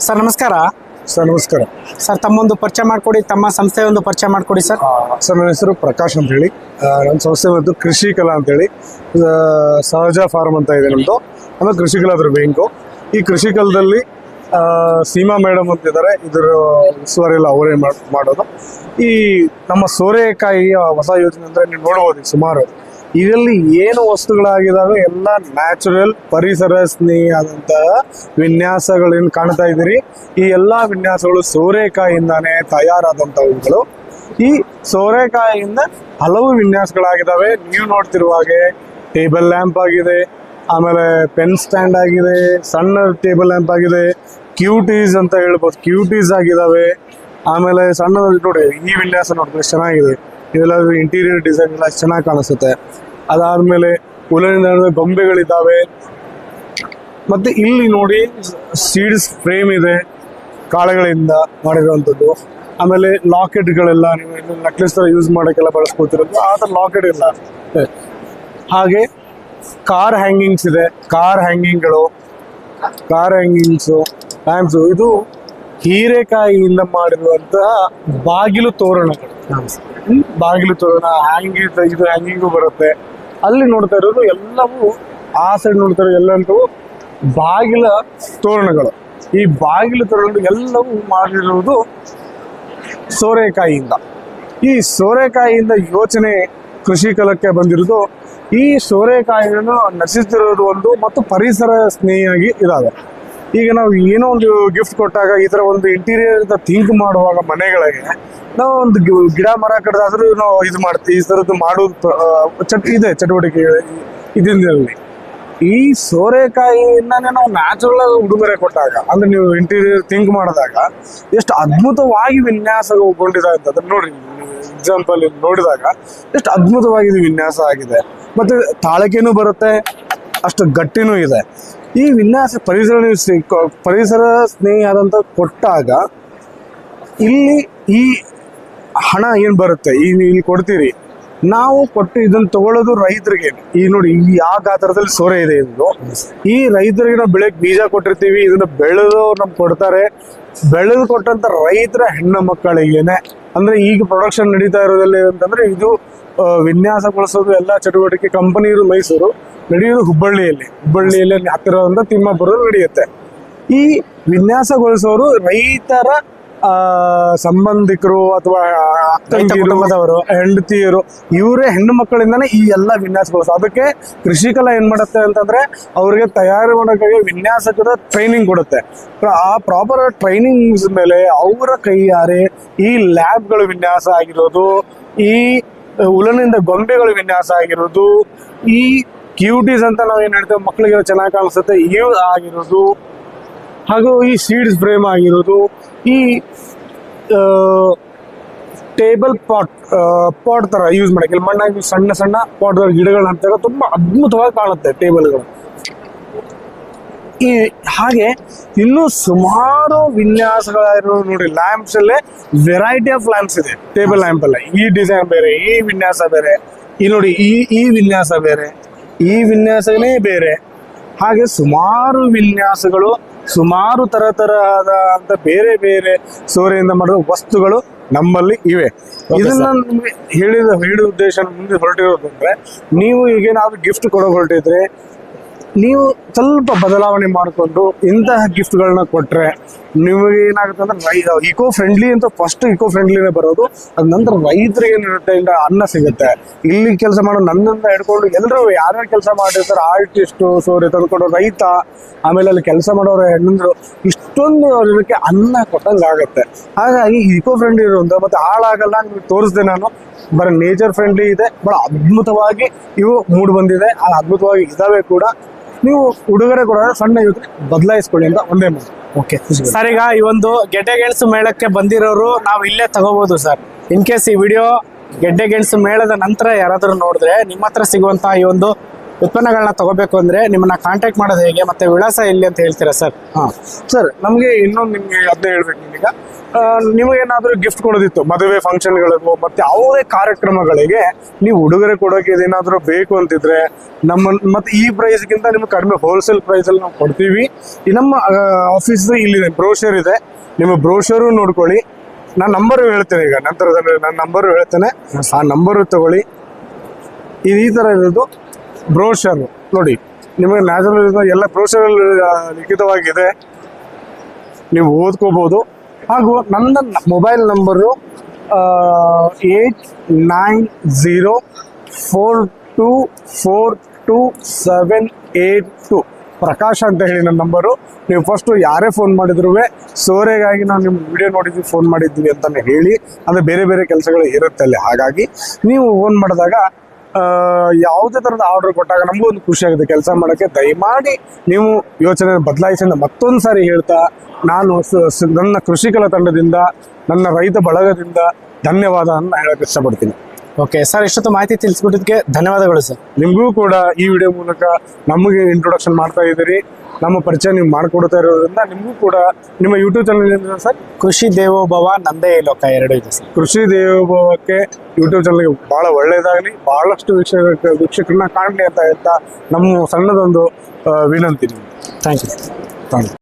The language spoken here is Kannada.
ಸರ್ ನಮಸ್ಕಾರ. ಸರ್ ನಮಸ್ಕಾರ. ಸರ್ ತಮ್ಮೊಂದು ಪರಿಚಯ ಮಾಡಿಕೊಡಿ ತಮ್ಮ ಸಂಸ್ಥೆ ಒಂದು ಪರಿಚಯ ಮಾಡಿಕೊಡಿ ಸರ್. ಸರ್ ನನ್ನ ಹೆಸರು ಪ್ರಕಾಶ್ ಅಂತ ಹೇಳಿ ನನ್ನ ಸಂಸ್ಥೆ ಬಂದು ಕೃಷಿ ಕಲಾ ಅಂತೇಳಿ. ಸಹಜ ಫಾರ್ಮ್ ಅಂತ ಇದೆ ನಮ್ಮದು ಅಂದರೆ ಕೃಷಿ ಕಲಾ ಅದ್ರ ಬ್ಯಾಂಕು. ಈ ಕೃಷಿ ಕಲದಲ್ಲಿ ಸೀಮಾ ಮೇಡಮ್ ಅಂತಿದ್ದಾರೆ. ಇದರ ಉಸ್ತುವಾರಿಯೆಲ್ಲ ಅವರೇ ಮಾಡ್- ಮಾಡೋದು. ಈ ನಮ್ಮ ಸೋರೆಕಾಯಿಯ ಹೊಸ ಯೋಜನೆ ಅಂದರೆ ನೀವು ನೋಡ್ಬೋದು ಈಗ ಸುಮಾರು. ಇದರಲ್ಲಿ ಏನು ವಸ್ತುಗಳಾಗಿದಾವೆ? ಎಲ್ಲ ನ್ಯಾಚುರಲ್ ಪರಿಸರ ಸ್ನೇಹಿಯಾದಂತಹ ವಿನ್ಯಾಸಗಳೇನು ಕಾಣ್ತಾ ಇದ್ದೀರಿ? ಈ ಎಲ್ಲ ವಿನ್ಯಾಸಗಳು ಸೋರೆಕಾಯಿಂದಾನೇ ತಯಾರಾದಂಥವುಗಳು ಈ ಸೋರೆಕಾಯಿಯಿಂದ ಹಲವು ವಿನ್ಯಾಸಗಳಾಗಿದ್ದಾವೆ ನೀವು ನೋಡ್ತಿರುವ ಹಾಗೆ ಟೇಬಲ್ ಲ್ಯಾಂಪ್ ಆಗಿದೆ, ಆಮೇಲೆ ಪೆನ್ ಸ್ಟ್ಯಾಂಡ್ ಆಗಿದೆ, ಸಣ್ಣ ಟೇಬಲ್ ಲ್ಯಾಂಪ್ ಆಗಿದೆ, ಕ್ಯೂಟೀಸ್ ಅಂತ ಹೇಳ್ಬೋದು. ಕ್ಯೂಟೀಸ್ ಆಗಿದ್ದಾವೆ ಆಮೇಲೆ ಸಣ್ಣ ನೋಡಿ, ಈ ವಿನ್ಯಾಸ ನೋಡಿದ್ರೆ ಚೆನ್ನಾಗಿದೆ. ಇದೆಲ್ಲ ಇಂಟೀರಿಯರ್ ಡಿಸೈನ್ ಎಲ್ಲ ಚೆನ್ನಾಗಿ ಕಾಣಿಸುತ್ತೆ. ಅದಾದ್ಮೇಲೆ ಉಲನಿಂದ ಗೊಂಬೆಗಳಿದ್ದಾವೆ. ಮತ್ತೆ ಇಲ್ಲಿ ನೋಡಿ ಸೀಡ್ಸ್ ಫ್ರೇಮ್ ಇದೆ ಕಾಳುಗಳಿಂದ ಮಾಡಿರುವಂಥದ್ದು. ಆಮೇಲೆ ಲಾಕೆಟ್ಗಳೆಲ್ಲ ನೀವು ನೆಕ್ಲೆಸ್ ಥರ ಯೂಸ್ ಮಾಡೋಕ್ಕೆಲ್ಲ ಬಳಸ್ಕೊತಿರೋದು ಆ ಥರ ಲಾಕೆಟ್ ಇಲ್ಲ. ಹಾಗೆ ಕಾರ್ ಹ್ಯಾಂಗಿಂಗ್ಸ್ ಇದೆ. ಕಾರ್ ಹ್ಯಾಂಗಿಂಗ್ಗಳು ಕಾರ್ ಹ್ಯಾಂಗಿಂಗ್ಸು ಲ್ಯಾಂಪ್ಸು ಇದು ಹೀರೆಕಾಯಿಯಿಂದ ಮಾಡಿರುವಂತಹ ಬಾಗಿಲು ತೋರಣಗಳು? ಬಾಗಿಲು ತೋರಣ ಹ್ಯಾಂಗಿಂಗ್ ಇದು ಹ್ಯಾಂಗಿಂಗು ಬರುತ್ತೆ. ಅಲ್ಲಿ ನೋಡ್ತಾ ಇರೋದು ಎಲ್ಲವೂ, ಆ ಸೈಡ್ ನೋಡ್ತಾ ಇರೋದು ಎಲ್ಲಂತೂ ಬಾಗಿಲ ತೋರಣಗಳು. ಈ ಬಾಗಿಲು ತೋರಣಗಳು ಎಲ್ಲವೂ ಮಾಡಿರುವುದು ಸೋರೆಕಾಯಿಯಿಂದ. ಈ ಸೋರೆಕಾಯಿಯಿಂದ ಯೋಚನೆ ಕೃಷಿ ಕಲಕ್ಕೆ ಬಂದಿರೋದು ಈ ಸೋರೆಕಾಯಿಯನ್ನು ನಶಿಸ್ತಿರೋದು ಒಂದು ಮತ್ತು ಪರಿಸರ ಸ್ನೇಹಿಯಾಗಿ ಇದಾವೆ ಈಗ ನಾವು ಏನೋ ಒಂದು ಗಿಫ್ಟ್ ಕೊಟ್ಟಾಗ ಈ ಥರ ಒಂದು ಇಂಟೀರಿಯರ್ ಥಿಂಕ್ ಮಾಡುವಾಗ ಮನೆಗಳಿಗೆ, ನಾವು ಒಂದು ಗಿಡ ಮರ ಕಡ್ದಾದ್ರೂ ನಾವು ಇದು ಮಾಡ್ತೀವಿ, ಈ ಥರದ್ದು ಮಾಡೋದು ಚಟ್, ಇದೆ ಚಟುವಟಿಕೆ ಇದರಲ್ಲಿ ಈ ಸೋರೆಕಾಯಿಯಿಂದಾನೇ ನಾವು ನ್ಯಾಚುರಲ್ ಉಡುಗೊರೆ ಕೊಟ್ಟಾಗ, ಅಂದ್ರೆ ನೀವು ಇಂಟೀರಿಯರ್ ಥಿಂಕ್ ಮಾಡಿದಾಗ ಎಷ್ಟು ಅದ್ಭುತವಾಗಿ ವಿನ್ಯಾಸಗೊಂಡಿದೆ ಅಂತ ನೋಡಿ ಎಕ್ಸಾಂಪಲ್ ನೋಡಿದಾಗ ಎಷ್ಟು ಅದ್ಭುತವಾಗಿ ವಿನ್ಯಾಸ ಆಗಿದೆ. ಮತ್ತೆ ತಾಳಕೆನೂ ಬರುತ್ತೆ, ಅಷ್ಟು ಗಟ್ಟಿನೂ ಇದೆ. ಈ ವಿನ್ಯಾಸ ಪರಿಸರ ಪರಿಸರ ಸ್ನೇಹಿ ಆದಂತ ಕೊಟ್ಟಾಗ ಇಲ್ಲಿ ಈ ಹಣ ಏನು ಬರುತ್ತೆ? ಈ ಇಲ್ಲಿ ಕೊಡ್ತೀರಿ. ನಾವು ಕೊಟ್ಟು ಇದನ್ನು ತಗೊಳ್ಳೋದು ರೈತರಿಗೆ. ಈ ನೋಡಿ ಇಲ್ಲಿ ಯಾವ ಗಾತ್ರದಲ್ಲಿ ಸೋರೆ ಇದೆ ಇದು. ಈ ರೈತರಿಗೆ ನಾವು ಬೆಳೆಗೆ ಬೀಜ ಕೊಟ್ಟಿರ್ತೀವಿ, ಇದನ್ನ ಬೆಳೆದು ನಮ್ಗೆ ಕೊಡ್ತಾರೆ. ಬೆಳೆದು ಕೊಟ್ಟಂತ ರೈತರ ಹೆಣ್ಣು ಮಕ್ಕಳಿಗೇನೆ. ಅಂದ್ರೆ ಈಗ ಪ್ರೊಡಕ್ಷನ್ ನಡೀತಾ ಇರೋದಲ್ಲಿ ಅಂತಂದ್ರೆ ಇದು ವಿನ್ಯಾಸಗೊಳಿಸೋದು ಎಲ್ಲ ಚಟುವಟಿಕೆ ಕಂಪನಿ ಮೈಸೂರು. ನಡೆಯೋದು ಹುಬ್ಬಳ್ಳಿಯಲ್ಲಿ. ಹುಬ್ಬಳ್ಳಿಯಲ್ಲಿ ಹತ್ತಿರದಿಂದ ತಿಮ್ಮಾಪುರ ನಡೆಯುತ್ತೆ. ಈ ವಿನ್ಯಾಸಗೊಳಿಸೋರು ರೈತರ ಸಂಬಂಧಿಕರು ಅಥವಾ ಕುಟುಂಬದವರು. ಹೆಂಡತಿಯರು ಇವರೇ ಹೆಣ್ಣು ಮಕ್ಕಳಿಂದಾನೇ ಈ ಎಲ್ಲ ವಿನ್ಯಾಸಗೊಳಿಸೋ ಅದಕ್ಕೆ ಕೃಷಿ ಕಲಾ ಏನ್ ಮಾಡುತ್ತೆ ಅಂತಂದ್ರೆ ಅವರಿಗೆ ತಯಾರು ಮಾಡೋಕ್ಕಾಗಿ ವಿನ್ಯಾಸಕರ ಟ್ರೈನಿಂಗ್ ಕೊಡುತ್ತೆ. ಆ ಪ್ರಾಪರ್ ಟ್ರೈನಿಂಗ್ ಮೇಲೆ ಅವರ ಕೈಯಾರೆ ಈ ಲ್ಯಾಬ್ಗಳು ವಿನ್ಯಾಸ ಆಗಿರೋದು ಈ ಉಲನಿಂದ ಗೊಂಬೆಗಳು ವಿನ್ಯಾಸ ಆಗಿರೋದು ಈ ಕ್ಯೂಟೀಸ್ ಅಂತ ನಾವು ಏನು ಹೇಳ್ತೇವೆ ಮಕ್ಕಳಿಗೆ ಚೆನ್ನಾಗಿ ಕಾಣಿಸುತ್ತೆ. ಯೂಸ್ ಆಗಿರೋದು, ಹಾಗೂ ಈ ಸೀಡ್ಸ್ ಫ್ರೇಮ್ ಆಗಿರೋದು, ಈ ಟೇಬಲ್ ಪಾಟ್ ಪಾಟ್ ತರ ಯೂಸ್ ಮಾಡೋಕ್ಕೆ. ಇಲ್ಲಿ ಮಣ್ಣಾಗಿ ಸಣ್ಣ ಸಣ್ಣ ಪಾಟ್ ಗಿಡಗಳನ್ನ ಹಾಕ್ತಾರೆ ತುಂಬಾ ಅದ್ಭುತವಾಗಿ ಕಾಣುತ್ತೆ ಟೇಬಲ್ಗಳು ಈ, ಹಾಗೆ ಇನ್ನೂ ಸುಮಾರು ವಿನ್ಯಾಸಗಳಿರೋ ನೋಡಿ ಲ್ಯಾಂಪ್ಸ್ ಅಲ್ಲೇ ವೆರೈಟಿ ಆಫ್ ಲ್ಯಾಂಪ್ಸ್ ಇದೆ. ಟೇಬಲ್ ಲ್ಯಾಂಪ್ ಅಲ್ಲ. ಈ ಡಿಸೈನ್ ಬೇರೆ, ಈ ವಿನ್ಯಾಸ ಬೇರೆ. ಈ ನೋಡಿ, ಈ ಈ ವಿನ್ಯಾಸ ಬೇರೆ. ಈ ವಿನ್ಯಾಸನೇ ಬೇರೆ. ಹಾಗೆ ಸುಮಾರು ವಿನ್ಯಾಸಗಳು ಸುಮಾರು ತರ ತರಹದ ಅಂತ ಬೇರೆ ಬೇರೆ ಸೋರೆಯಿಂದ ಮಾಡಿದ ವಸ್ತುಗಳು ನಮ್ಮಲ್ಲಿ ಇವೆ. ಇದನ್ನ ನಿಮಗೆ ಹೇಳಿದ ಹೇಳಿದ ಉದ್ದೇಶ ಮುಂದೆ ಹೊರಟಿರೋದು ಅಂದ್ರೆ ನೀವು ಈಗೇನಾದ್ರು ಗಿಫ್ಟ್ ಕೊಡೋ ಹೊರಟಿದ್ರೆ ನೀವು ಸ್ವಲ್ಪ ಬದಲಾವಣೆ ಮಾಡಿಕೊಂಡು ಇಂತಹ ಗಿಫ್ಟ್ಗಳನ್ನ ಕೊಟ್ಟರೆ ನಿಮಗೆ ಏನಾಗುತ್ತೆ ಅಂದ್ರೆ ರೈ ಇಕೋ ಫ್ರೆಂಡ್ಲಿ ಅಂತ ಫಸ್ಟ್ ಇಕೋ ಫ್ರೆಂಡ್ಲಿನೇ ಬರೋದು. ಅದ ನಂತರ ರೈತರಿಗೆ ಏನಿರುತ್ತೆ ಇಂದ ಅನ್ನ ಸಿಗುತ್ತೆ. ಇಲ್ಲಿ ಕೆಲಸ ಮಾಡೋ ನನ್ನಿಂದ ಹಿಡ್ಕೊಂಡು ಎಲ್ಲರೂ ಯಾರ್ಯಾರು ಕೆಲಸ ಮಾಡಿರ್ತಾರೆ ಆರ್ಟಿಸ್ಟು ಸೋರಿ ತಂದ್ಕೊಂಡು ರೈತ, ಆಮೇಲೆ ಅಲ್ಲಿ ಕೆಲಸ ಮಾಡೋರು ಹೆಣ್ಣಂದ್ರು, ಇಷ್ಟೊಂದು ಇದಕ್ಕೆ ಅನ್ನ ಕೊಟ್ಟಂಗೆ ಆಗುತ್ತೆ. ಹಾಗಾಗಿ ಇಕೋ ಫ್ರೆಂಡ್ಲಿ ಇರೋದು ಮತ್ತೆ ಹಾಳಾಗಲ್ಲ ನಿಮ್ಗೆ ತೋರಿಸ್ದೆ ನಾನು. ಬರೀ ನೇಚರ್ ಫ್ರೆಂಡ್ಲಿ ಇದೆ, ಬಹಳ ಅದ್ಭುತವಾಗಿ ಇವು ಮೂಡ್ ಬಂದಿದೆ. ಆ ಅದ್ಭುತವಾಗಿ ಇದಾವೆ ಕೂಡ. ನೀವು ಉಡುಗೊರೆ ಕೂಡ ಸಣ್ಣ ಯೋಚನೆ ಬದಲಾಯಿಸ್ಕೊಳ್ಳಿ ಅಂತ ಒಂದೇ ಮಾತು. ಓಕೆ ಸರ್ ಈಗ ಈ ಒಂದು ಗೆಡ್ಡೆ ಗೆಣಸು ಮೇಳಕ್ಕೆ ಬಂದಿರೋರು ನಾವು ಇಲ್ಲೇ ತಗೋಬಹುದು ಸರ್ ಇನ್ ಕೇಸ್ ಈ ವಿಡಿಯೋ ಗೆಡ್ಡೆ ಗೆಣಸು ಮೇಳದ ನಂತರ ಯಾರಾದರೂ ನೋಡಿದ್ರೆ ನಿಮ್ಮ ಹತ್ರ ಸಿಗುವಂತಹ ಈ ಒಂದು ಉತ್ಪನ್ನಗಳನ್ನ ತಗೋಬೇಕು ಅಂದ್ರೆ ನಿಮ್ಮನ್ನ ಕಾಂಟ್ಯಾಕ್ಟ್ ಮಾಡೋದು ಹೇಗೆ? ಮತ್ತೆ ವಿಳಾಸ ಎಲ್ಲಿ ಅಂತ ಹೇಳ್ತೀರಾ ಸರ್? ಸರ್, ನಮಗೆ ಇನ್ನೊಂದು ನಿಮಗೆ ಅದನ್ನೇ ಹೇಳ್ಬೇಕು ನಿಮಗೆ ನಿಮಗೇನಾದರೂ ಗಿಫ್ಟ್ ಕೊಡೋದಿತ್ತು, ಮದುವೆ ಫಂಕ್ಷನ್ಗಳಿಗೂ ಮತ್ತೆ ಯಾವುದೇ ಕಾರ್ಯಕ್ರಮಗಳಿಗೆ ನೀವು ಉಡುಗೊರೆ ಕೊಡೋಕೆ ಏನಾದರೂ ಬೇಕು ಅಂತಿದ್ರೆ ನಮ್ಮ, ಮತ್ತೆ ಈ ಪ್ರೈಸ್ಗಿಂತ ನಿಮ್ಗೆ ಕಡಿಮೆ ಹೋಲ್ಸೇಲ್ ಪ್ರೈಸಲ್ಲಿ ನಾವು ಕೊಡ್ತೀವಿ. ನಮ್ಮ ಆಫೀಸ್ ಇಲ್ಲಿದೆ ಬ್ರೋಷರ್ ಇದೆ. ನಿಮ್ಮ ಬ್ರೋಷರು ನೋಡ್ಕೊಳ್ಳಿ. ನಾನು ನಂಬರು ಹೇಳ್ತೇನೆ ಈಗ, ನಂತರದಲ್ಲಿ ನನ್ನ ನಂಬರು ಹೇಳ್ತೇನೆ. ಆ ನಂಬರು ತಗೊಳ್ಳಿ. ಇದು ಈ ಥರ ಇರೋದು. ಬ್ರೋಷರ್. ನೋಡಿ, ನಿಮಗೆ ನ್ಯಾಚುರಲ್ ಎಲ್ಲ ಬ್ರೋಷರ್ ಲಿಖಿತವಾಗಿದೆ. ನೀವು ಓದ್ಕೋಬೋದು. ಹಾಗೂ ನನ್ನ mobile number eight nine zero four two four two seven eight two. Prakash ಅಂತ ಹೇಳಿ ನನ್ನ ನಂಬರು. ನೀವು ಫಸ್ಟು ಯಾರೇ ಫೋನ್ ಮಾಡಿದ್ರು ಸೋರೆಗಾಗಿ ನಾವು ನಿಮ್ಮ ವಿಡಿಯೋ ನೋಡಿದ್ವಿ ಫೋನ್ ಮಾಡಿದ್ವಿ ಅಂತಲೇ ಹೇಳಿ. ಅಂದರೆ ಬೇರೆ ಬೇರೆ ಕೆಲಸಗಳು ಇರುತ್ತೆ ಅಲ್ಲಿ. ಹಾಗಾಗಿ, ನೀವು ಫೋನ್ ಮಾಡಿದಾಗ ಯಾವುದೇ ಥರದ ಆರ್ಡರ್ ಕೊಟ್ಟಾಗ ನಮಗೂ ಒಂದು ಖುಷಿ ಆಗುತ್ತೆ. ಕೆಲಸ ಮಾಡೋಕ್ಕೆ ದಯಮಾಡಿ ನೀವು ಯೋಚನೆ ಬದಲಾಯಿಸಿ ಅಂತ ಮತ್ತೊಂದು ಸಾರಿ ಹೇಳ್ತಾ ನಾನು ನನ್ನ ಕೃಷಿಕಲ ತಂಡದಿಂದ ನನ್ನ ರೈತ ಬಳಗದಿಂದ ಧನ್ಯವಾದ ಅನ್ನ ಹೇಳಕ್ಕೆ ಇಷ್ಟಪಡ್ತೀನಿ. ಓಕೆ ಸರ್ ಇಷ್ಟೊತ್ತು ಮಾಹಿತಿ ತಿಳಿಸ್ಬಿಟ್ಟಿದ್ದಕ್ಕೆ ಧನ್ಯವಾದಗಳು ಸರ್ ನಿಮಗೂ ಕೂಡ ಈ ವಿಡಿಯೋ ಮೂಲಕ ನಮಗೆ ಇಂಟ್ರೊಡಕ್ಷನ್ ಮಾಡ್ತಾ ಇದ್ದೀರಿ. ನಮ್ಮ ಪರಿಚಯ ನೀವು ಮಾಡಿಕೊಡ್ತಾ ಇರೋದ್ರಿಂದ ನಿಮಗೂ ಕೂಡ ನಿಮ್ಮ ಯೂಟ್ಯೂಬ್ ಚಾನಲ್ ಸರ್ ಕೃಷಿ ದೇವೋಭವ ನಂದೇ ಲೋಕ ಎರಡು ಇದೆ ಸರ್. ಕೃಷಿ ದೇವೋಭವಕ್ಕೆ ಯೂಟ್ಯೂಬ್ ಚಾನಲ್ಗೆ ಭಾಳ ಒಳ್ಳೆಯದಾಗಲಿ ಭಾಳಷ್ಟು ವೀಕ್ಷಕ ವೀಕ್ಷಕರನ್ನ ಕಾಣಲಿ ಅಂತ ಹೇಳ್ತಾ ನಮ್ಮ ಸಣ್ಣದೊಂದು ವಿನಂತಿ ನಿಮ್ಗೆ. Thank you thank you.